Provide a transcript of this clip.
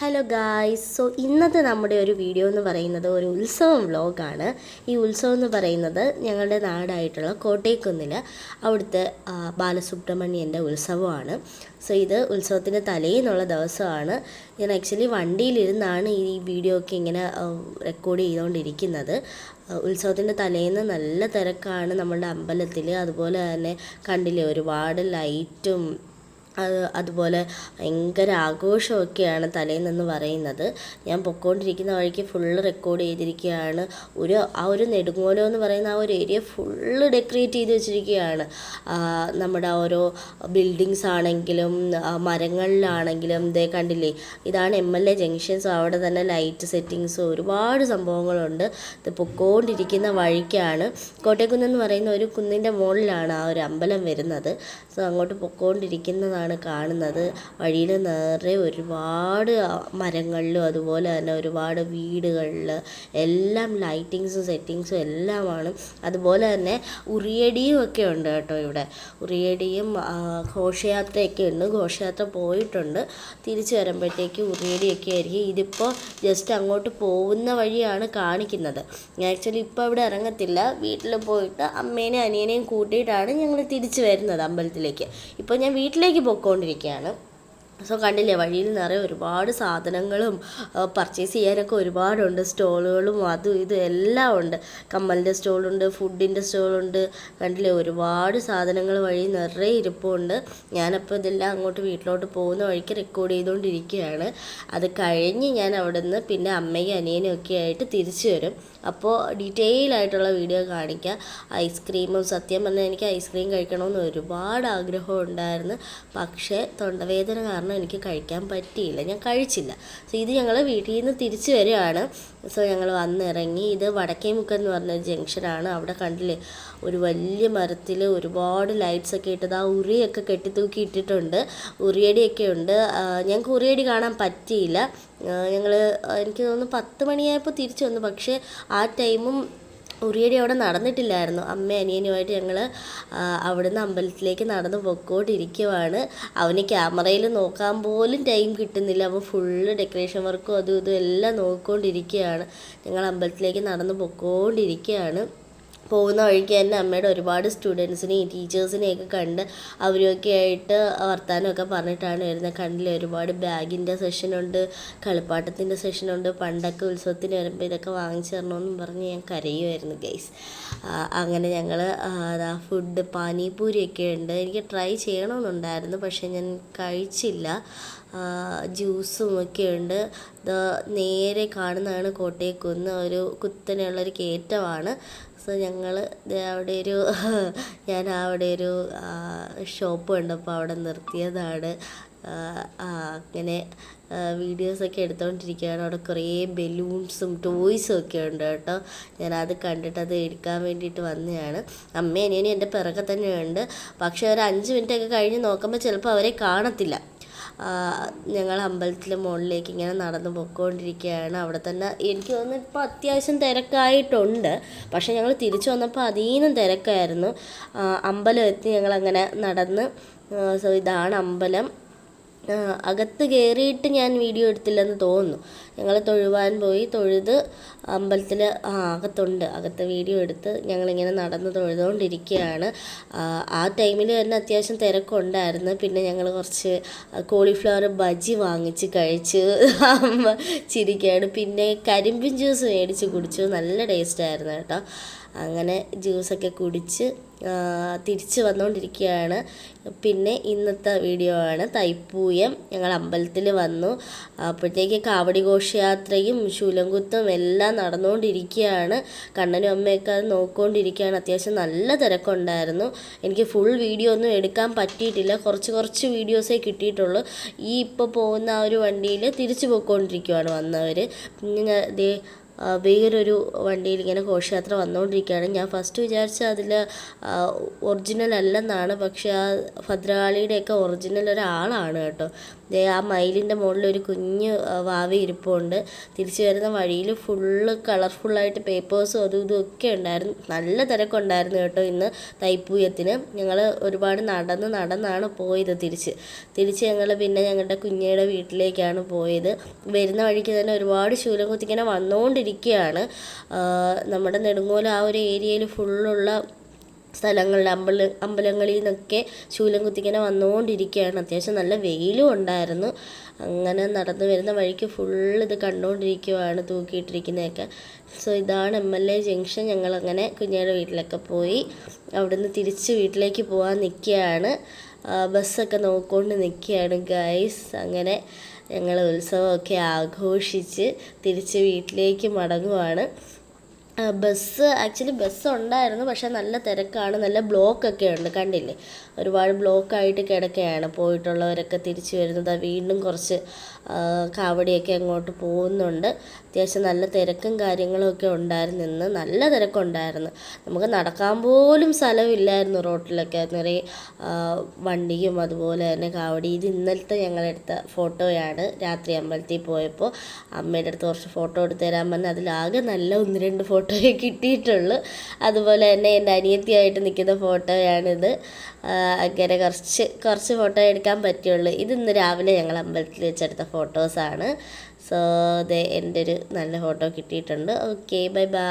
Hello guys so ഇന്നത്തെ നമ്മുടെ ഒരു വീഡിയോ എന്ന് പറയുന്നത് ഒരു ഉത്സവം വ്ലോഗാണ്. ഈ ഉത്സവം എന്ന് പറയുന്നത് ഞങ്ങളുടെ നാടായിട്ടുള്ള കോട്ടയക്കുന്നിൽ അവിടുത്തെ ബാലസുബ്രഹ്മണ്യന്റെ ഉത്സവമാണ്. സോ ഇത് ഉത്സവത്തിന്റെ തലേന്നുള്ള ദിവസമാണ്. ഞാൻ ആക്ച്വലി വണ്ടിയിലിരുന്നാണ് ഈ വീഡിയോ ഒക്കെ ഇങ്ങനെ റെക്കോർഡ് ചെയ്തുകൊണ്ടിരിക്കുന്നത് ഉത്സവത്തിന്റെ തലേന്ന് നല്ല തിരക്കാണ്. നമ്മളുടെ അമ്പലത്തിൽ അതുപോലെ തന്നെ കണ്ടില്ലേ ഒരുപാട് ലൈറ്റും അതുപോലെ ഭയങ്കര ആഘോഷമൊക്കെയാണ് തലേന്നെന്ന് പറയുന്നത്. ഞാൻ പൊക്കോണ്ടിരിക്കുന്ന വഴിക്ക് ഫുള്ള് റെക്കോർഡ് ചെയ്തിരിക്കുകയാണ്. ഒരു ആ ഒരു നെടുങ്ങോലം എന്ന് പറയുന്ന ആ ഒരു ഏരിയ ഫുള്ള് ഡെക്കറേറ്റ് ചെയ്ത് വെച്ചിരിക്കുകയാണ്. നമ്മുടെ ഓരോ ബിൽഡിങ്സ് ആണെങ്കിലും മരങ്ങളിലാണെങ്കിലും ഇതേ കണ്ടില്ലേ? ഇതാണ് എം എൽ എ ജംഗ്ഷൻസ് അവിടെ തന്നെ ലൈറ്റ് സെറ്റിങ്സ് ഒരുപാട് സംഭവങ്ങളുണ്ട്. ഇത് പൊക്കോണ്ടിരിക്കുന്ന വഴിക്കാണ്. കോട്ടയക്കുന്ന് എന്ന് പറയുന്ന ഒരു കുന്നിന്റെ മുകളിലാണ് ആ ഒരു അമ്പലം വരുന്നത്. സോ അങ്ങോട്ട് പൊക്കോണ്ടിരിക്കുന്നതാണ് കാണുന്നത്. വഴിയിൽ നിറയെ ഒരുപാട് മരങ്ങളിലും അതുപോലെ തന്നെ ഒരുപാട് വീടുകളിൽ എല്ലാം ലൈറ്റിങ്സും സെറ്റിങ്സും എല്ലാമാണ്. അതുപോലെ തന്നെ ഉറിയടിയും ഒക്കെ ഉണ്ട് കേട്ടോ ഇവിടെ. ഉറിയടിയും ഘോഷയാത്രയൊക്കെ ഉണ്ട്. ഘോഷയാത്ര പോയിട്ടുണ്ട്. തിരിച്ചു വരുമ്പോഴത്തേക്ക് ഉറിയടിയൊക്കെ ആയിരിക്കും. ഇതിപ്പോൾ ജസ്റ്റ് അങ്ങോട്ട് പോകുന്ന വഴിയാണ് കാണിക്കുന്നത്. ആക്ച്വലി ഇപ്പോൾ അവിടെ ഇറങ്ങത്തില്ല. വീട്ടിൽ പോയിട്ട് അമ്മേനെയും അനിയനെയും കൂട്ടിയിട്ടാണ് ഞങ്ങൾ തിരിച്ചു വരുന്നത് അമ്പലത്തിലേക്ക്. ഇപ്പോൾ ഞാൻ വീട്ടിലേക്ക് പോയിക്കൊണ്ടിരിക്കുകയാണ് സോ കണ്ടില്ലേ വഴിയിൽ നിറയെ ഒരുപാട് സാധനങ്ങളും പർച്ചേസ് ചെയ്യാനൊക്കെ ഒരുപാടുണ്ട്. സ്റ്റോളുകളും അതും ഇതും എല്ലാം ഉണ്ട്. കമ്മലിന്റെ സ്റ്റോളുണ്ട് ഫുഡിന്റെ സ്റ്റോളുണ്ട്. കണ്ടില്ലേ ഒരുപാട് സാധനങ്ങൾ വഴി നിറയെ ഇരിപ്പുണ്ട്. ഞാനപ്പോൾ ഇതെല്ലാം അങ്ങോട്ട് വീട്ടിലോട്ട് പോകുന്ന വഴിക്ക് റെക്കോർഡ് ചെയ്തുകൊണ്ടിരിക്കുകയാണ് അത് കഴിഞ്ഞ് ഞാൻ അവിടെ നിന്ന് പിന്നെ അമ്മയും അനിയനും ഒക്കെ ആയിട്ട് തിരിച്ചു വരും. അപ്പോൾ ഡീറ്റെയിൽ ആയിട്ടുള്ള വീഡിയോ കാണിക്കുക ഐസ്ക്രീമും സത്യം പറഞ്ഞാൽ എനിക്ക് ഐസ്ക്രീം കഴിക്കണമെന്ന് ഒരുപാട് ആഗ്രഹം ഉണ്ടായിരുന്നു. പക്ഷേ തൊണ്ടവേദന കാരണം എനിക്ക് കഴിക്കാൻ പറ്റിയില്ല. ഞാൻ കഴിച്ചില്ല. സോ ഇത് ഞങ്ങൾ വീട്ടിൽ നിന്ന് തിരിച്ചു വരികയാണ്. സോ ഞങ്ങൾ വന്നിറങ്ങി. ഇത് വടക്കേമുക്ക് എന്ന് പറഞ്ഞ ജംഗ്ഷനാണ് അവിടെ കണ്ടില്ലേ? ഒരു വലിയ മരത്തിൽ ഒരുപാട് ലൈറ്റ്സ് ഒക്കെ ഇട്ടത് ആ ഉറിയൊക്കെ കെട്ടിത്തൂക്കി ഇട്ടിട്ടുണ്ട്. ഉറിയടിയൊക്കെ ഉണ്ട്. ഞങ്ങൾക്ക് ഉറിയടി കാണാൻ പറ്റിയില്ല. ഞങ്ങൾ എനിക്ക് തോന്നുന്നു പത്ത് മണിയായപ്പോൾ തിരിച്ചു വന്നു. പക്ഷേ ആ ടൈമും ഉറിയടി അവിടെ നടന്നിട്ടില്ലായിരുന്നു. അമ്മ അനിയനുമായിട്ട് ഞങ്ങൾ അവിടുന്ന് അമ്പലത്തിലേക്ക് നടന്ന് പൊക്കോണ്ടിരിക്കുവാണ്. അവന് ക്യാമറയിൽ നോക്കാൻ പോലും ടൈം കിട്ടുന്നില്ല. അവൻ ഫുള്ള് ഡെക്കറേഷൻ വർക്കും അതും ഇതും എല്ലാം നോക്കിക്കൊണ്ടിരിക്കുകയാണ്. ഞങ്ങൾ അമ്പലത്തിലേക്ക് നടന്ന് പൊക്കോണ്ടിരിക്കുകയാണ്. പോകുന്ന വഴിക്ക് തന്നെ അമ്മയുടെ ഒരുപാട് സ്റ്റുഡൻസിനെയും ടീച്ചേഴ്സിനെയൊക്കെ കണ്ട് അവരൊക്കെ ആയിട്ട് വർത്താനമൊക്കെ പറഞ്ഞിട്ടാണ് വരുന്നത്. കണ്ടില്ലേ ഒരുപാട് ബാഗിന്റെ സെഷനുണ്ട് കളിപ്പാട്ടത്തിന്റെ സെഷനുണ്ട് പണ്ടൊക്കെ ഉത്സവത്തിന് വരുമ്പോൾ ഇതൊക്കെ വാങ്ങിച്ചു തരണമെന്നും പറഞ്ഞ് ഞാൻ കരയുമായിരുന്നു ഗൈസ് അങ്ങനെ ഞങ്ങൾ അതാ ഫുഡ് പാനിപൂരിയൊക്കെ ഉണ്ട്. എനിക്ക് ട്രൈ ചെയ്യണമെന്നുണ്ടായിരുന്നു പക്ഷേ ഞാൻ കഴിച്ചില്ല. ജ്യൂസും ഒക്കെ ഉണ്ട്. നേരെ കാണുന്നതാണ് കോട്ടയക്കുന്ന്. ഒരു കുത്തനെയുള്ളൊരു കയറ്റമാണ്. സോ ഞങ്ങൾ അവിടെ ഒരു ഞാൻ അവിടെ ഒരു ഷോപ്പ് കണ്ടപ്പോൾ അവിടെ നിർത്തിയതാണ്. അങ്ങനെ വീഡിയോസൊക്കെ എടുത്തുകൊണ്ടിരിക്കുകയാണ് അവിടെ കുറേ ബലൂൺസും ടോയ്സും ഒക്കെ ഉണ്ട് കേട്ടോ. ഞാനത് കണ്ടിട്ട് അത് എടുക്കാൻ വേണ്ടിയിട്ട് വന്നതാണ്. അമ്മയും അനിയനും എന്റെ പിറകെ തന്നെയുണ്ട്. പക്ഷേ ഒരു അഞ്ച് മിനിറ്റൊക്കെ കഴിഞ്ഞ് നോക്കുമ്പോൾ ചിലപ്പോൾ അവരെ കാണത്തില്ല. ഞങ്ങൾ അമ്പലത്തിലെ മുകളിലേക്ക് ഇങ്ങനെ നടന്നു പൊയ്ക്കൊണ്ടിരിക്കുകയാണ് അവിടെ തന്നെ എനിക്ക് തോന്നുന്നു ഇപ്പോൾ അത്യാവശ്യം തിരക്കായിട്ടുണ്ട്. പക്ഷേ ഞങ്ങൾ തിരിച്ചു വന്നപ്പോൾ അതീനും തിരക്കായിരുന്നു. അമ്പലം എത്തി ഞങ്ങളങ്ങനെ നടന്ന് സോ ഇതാണ് അമ്പലം. അകത്ത് കയറിയിട്ട് ഞാൻ വീഡിയോ എടുത്തില്ലെന്ന് തോന്നുന്നു. ഞങ്ങൾ തൊഴുവാൻ പോയി തൊഴുത് അമ്പലത്തിൽ ആ അകത്തുണ്ട്. അകത്ത് വീഡിയോ എടുത്ത് ഞങ്ങളിങ്ങനെ നടന്ന് തൊഴുതുകൊണ്ടിരിക്കുകയാണ് ആ, ടൈമിൽ തന്നെ അത്യാവശ്യം തിരക്കുണ്ടായിരുന്നു പിന്നെ ഞങ്ങൾ കുറച്ച് കോളിഫ്ലവർ ബജി വാങ്ങിച്ച് കഴിച്ച് ചിരിക്കുകയാണ്. പിന്നെ കരിമ്പിൻ ജ്യൂസ് മേടിച്ച് കുടിച്ചു. നല്ല ടേസ്റ്റായിരുന്നു കേട്ടോ. അങ്ങനെ ജ്യൂസൊക്കെ കുടിച്ച് തിരിച്ച് വന്നുകൊണ്ടിരിക്കുകയാണ് പിന്നെ ഇന്നത്തെ വീഡിയോ ആണ്. തൈപ്പൂയം ഞങ്ങൾ അമ്പലത്തിൽ വന്നു. അപ്പോഴത്തേക്ക് കാവടി ഘോഷയാത്രയും ശൂലംകുത്തും എല്ലാം നടന്നുകൊണ്ടിരിക്കുകയാണ് കണ്ണനും അമ്മയൊക്കെ അത് നോക്കിക്കൊണ്ടിരിക്കുകയാണ് അത്യാവശ്യം നല്ല തിരക്കുണ്ടായിരുന്നു. എനിക്ക് ഫുൾ വീഡിയോ ഒന്നും എടുക്കാൻ പറ്റിയിട്ടില്ല. കുറച്ച് കുറച്ച് വീഡിയോസേ കിട്ടിയിട്ടുള്ളൂ. ഈ ഇപ്പോൾ പോകുന്ന ആ ഒരു വണ്ടിയിൽ തിരിച്ചു പോയിക്കൊണ്ടിരിക്കുകയാണ് വന്നവർ പിന്നെ വേറൊരു വണ്ടിയിൽ ഇങ്ങനെ ഘോഷയാത്ര വന്നുകൊണ്ടിരിക്കുകയാണ് ഞാൻ ഫസ്റ്റ് വിചാരിച്ച അതിൽ ഒറിജിനൽ അല്ലെന്നാണ്. പക്ഷേ ആ ഭദ്രകാളിയുടെയൊക്കെ ഒറിജിനൽ ഒരാളാണ് കേട്ടോ. ആ മയിലിന്റെ മുകളിൽ ഒരു കുഞ്ഞ് വാവി ഇരിപ്പുണ്ട്. തിരിച്ചു വരുന്ന വഴിയിൽ ഫുള്ള് കളർഫുള്ളായിട്ട് പേപ്പേഴ്സും അതും ഇതും ഒക്കെ ഉണ്ടായിരുന്നു. നല്ല തിരക്കുണ്ടായിരുന്നു കേട്ടോ ഇന്ന് തൈപ്പൂയത്തിന്. ഞങ്ങൾ ഒരുപാട് നടന്ന് നടന്നാണ് പോയത് തിരിച്ച്. തിരിച്ച് ഞങ്ങൾ പിന്നെ ഞങ്ങളുടെ കുഞ്ഞയുടെ വീട്ടിലേക്കാണ് പോയത്. വരുന്ന വഴിക്ക് തന്നെ ഒരുപാട് ശൂലം കുത്തിങ്ങനെ വന്നുകൊണ്ടിരിക്കുകയാണ് ആ, നമ്മുടെ നെടുങ്ങോല ആ ഒരു ഏരിയയിൽ ഫുള്ളുള്ള സ്ഥലങ്ങളിൽ അമ്പല അമ്പലങ്ങളിൽ നിന്നൊക്കെ ശൂലം കുത്തിങ്ങനെ വന്നുകൊണ്ടിരിക്കുകയാണ്. അത്യാവശ്യം നല്ല വെയിലും ഉണ്ടായിരുന്നു. അങ്ങനെ നടന്നു വരുന്ന വഴിക്ക് ഫുൾ ഇത് കണ്ടുകൊണ്ടിരിക്കുവാണ് തൂക്കിയിട്ടിരിക്കുന്നതൊക്കെ. സോ ഇതാണ് എം എൽ എ ജംഗ്ഷൻ. ഞങ്ങളങ്ങനെ കുഞ്ഞയുടെ വീട്ടിലൊക്കെ പോയി അവിടുന്ന് തിരിച്ച് വീട്ടിലേക്ക് പോകാൻ നിൽക്കുകയാണ്. ബസ്സൊക്കെ നോക്കിക്കൊണ്ട് നിൽക്കുകയാണ് ഗൈസ്. അങ്ങനെ ഞങ്ങൾ ഉത്സവമൊക്കെ ആഘോഷിച്ച് തിരിച്ച് വീട്ടിലേക്ക് മടങ്ങുവാണ്. ബസ് ആക്ച്വലി ബസ് ഉണ്ടായിരുന്നു പക്ഷേ നല്ല തിരക്കാണ് നല്ല ബ്ലോക്കൊക്കെ ഉണ്ട് കണ്ടില്ലേ? ഒരുപാട് ബ്ലോക്കായിട്ട് കിടക്കുകയാണ് പോയിട്ടുള്ളവരൊക്കെ തിരിച്ചു വരുന്നത് വീണ്ടും കുറച്ച് കാവടിയൊക്കെ അങ്ങോട്ട് പോകുന്നുണ്ട്. അത്യാവശ്യം നല്ല തിരക്കും കാര്യങ്ങളൊക്കെ ഉണ്ടായിരുന്നു ഇന്ന് നല്ല തിരക്കുണ്ടായിരുന്നു. നമുക്ക് നടക്കാൻ പോലും സ്ഥലമില്ലായിരുന്നു റോട്ടിലൊക്കെ നിറയെ വണ്ടിയും അതുപോലെ തന്നെ കാവടി. ഇത് ഇന്നലത്തെ ഞങ്ങളെടുത്ത ഫോട്ടോയാണ് രാത്രി അമ്പലത്തിൽ പോയപ്പോൾ അമ്മയുടെ അടുത്ത് കുറച്ച് ഫോട്ടോ എടുത്ത് തരാൻ പറഞ്ഞ് അതിലാകെ നല്ല ഒന്ന് രണ്ട് ഫോട്ടോയെ കിട്ടിയിട്ടുള്ളൂ. അതുപോലെ തന്നെ എന്റെ അനിയത്തിയായിട്ട് നിൽക്കുന്ന ഫോട്ടോയാണിത് അങ്ങനെ കുറച്ച് കുറച്ച് ഫോട്ടോ എടുക്കാൻ പറ്റുള്ളൂ. ഇത് ഇന്ന് രാവിലെ ഞങ്ങൾ അമ്പലത്തിൽ വെച്ചെടുത്ത ഫോട്ടോസാണ് സോ അതെ എന്റെ ഒരു നല്ല ഫോട്ടോ കിട്ടിയിട്ടുണ്ട്. Okay bye bye